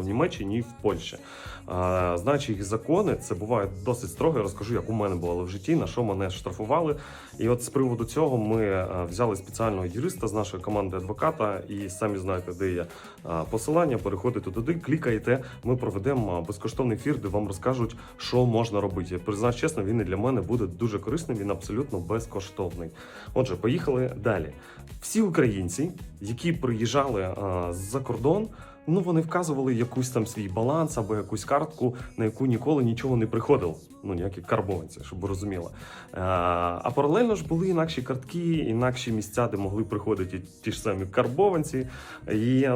в Німеччині і в Польщі. Знаючи їх закони, це буває досить строго. Я розкажу, як у мене бувало в житті, на що мене штрафували. І от з приводу цього ми взяли спеціального юриста з нашої команди адвоката, і самі знаєте, де є посилання. Переходите туди, клікаєте. Ми проведемо безкоштовний ефір, де вам розкажуть, що можна робити. Признаюсь чесно, він і для мене буде дуже корисним. Він абсолютно безкоштовний. Отже, поїхали далі. Всі українці, які приїжджали з-за кордон. Ну, вони вказували якусь там свій баланс або якусь картку, на яку ніколи нічого не приходило. Ну, ніякі карбованці, щоб ви розуміли. Е, А паралельно ж були інакші картки, інакші місця, де могли приходити ті ж самі карбованці. І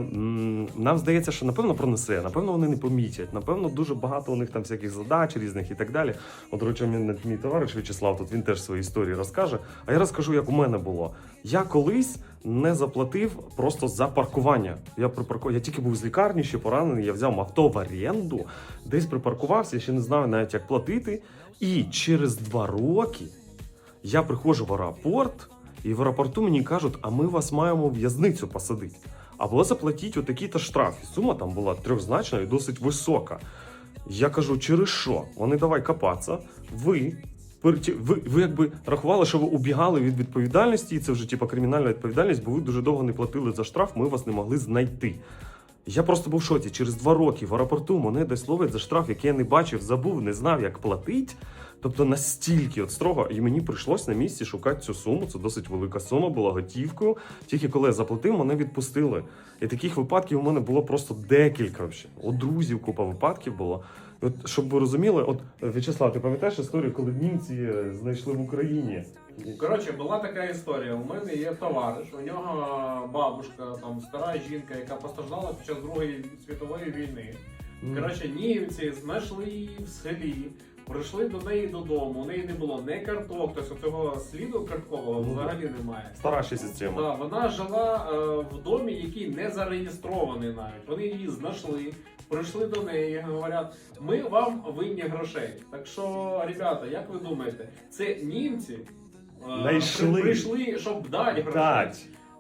нам здається, що напевно пронесе, напевно, вони не помітять. Напевно, дуже багато у них там всяких задач різних і так далі. От, речі, мій товариш В'ячеслав, тут він теж свої історії розкаже. А я розкажу, як у мене було. Я колись не заплатив просто за паркування. Я припаркував, я тільки був з лікарні, ще поранений. Я взяв авто в оренду, десь припаркувався, ще не знаю навіть як платити. І через два роки я приходжу в аеропорт, і в аеропорту мені кажуть, а ми вас маємо в'язницю посадити. Або заплатіть отакий-то штраф. Сума там була трьохзначна і досить висока. Я кажу, через що? Вони давай копатися. Ви. Ви, ви якби рахували, що ви убігали від відповідальності, і це вже типа кримінальна відповідальність, бо ви дуже довго не платили за штраф, ми вас не могли знайти. Я просто був в шоці. Через два роки в аеропорту мене десь ловить за штраф, який я не бачив, забув, не знав, як платить. Тобто настільки от строго, і мені прийшлось на місці шукати цю суму. Це досить велика сума, була готівкою. Тільки коли я заплатив, мене відпустили. І таких випадків у мене було просто декілька. Ще. У друзів купа випадків було. І От, щоб ви розуміли, от В'ячеслав, ти пам'ятаєш історію, коли німці е, знайшли в Україні? Коротше, була така історія. У мене є товариш, у нього бабушка, там стара жінка, яка постраждала під час Другої світової війни. Коротше, німці знайшли її в селі, прийшли до неї додому. У неї не було не карток, тобто цього сліду карткового Ну, взагалі немає. Стара ще система. Да, вона жила е, в домі, який не зареєстрований навіть. Вони її знайшли, прийшли до неї, говорять, ми вам винні грошей. Так що, ребята, як ви думаєте, це німці е, Знайшли. прийшли, щоб дати грошей. Дать.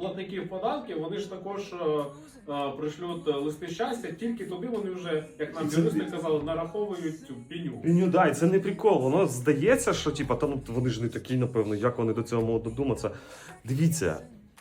платників податків, вони ж також е, е, пришлють е, листи щастя, тільки туди вони вже, як нам юристи казали, нараховують цю піню. Піню, да, і це не прикол. Воно здається, що типа, та ну вони ж не такі, напевно, як вони до цього можуть додуматися. Дивіться,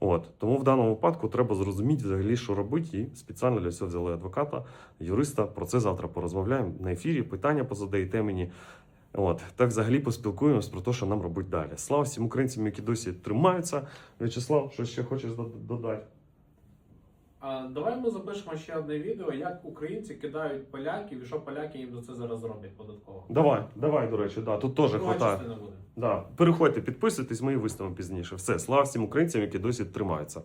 От тому в даному випадку треба зрозуміти взагалі, що робити, і спеціально для цього взяли адвоката, юриста. Про це завтра порозмовляємо на ефірі. Питання позадаєте мені. От так взагалі поспілкуємось про те, що нам робити далі. Слава всім українцям, які досі тримаються. В'ячеслав, що ще хочеш дод- додати? Давай ми запишемо ще одне відео, як українці кидають поляків і що поляки їм за це зараз роблять податково. Давай, давай, до речі, да, тут теж хватає. буде. Да. Переходьте, підписуйтесь, ми виставимо пізніше. Все, слава всім українцям, які досі тримаються.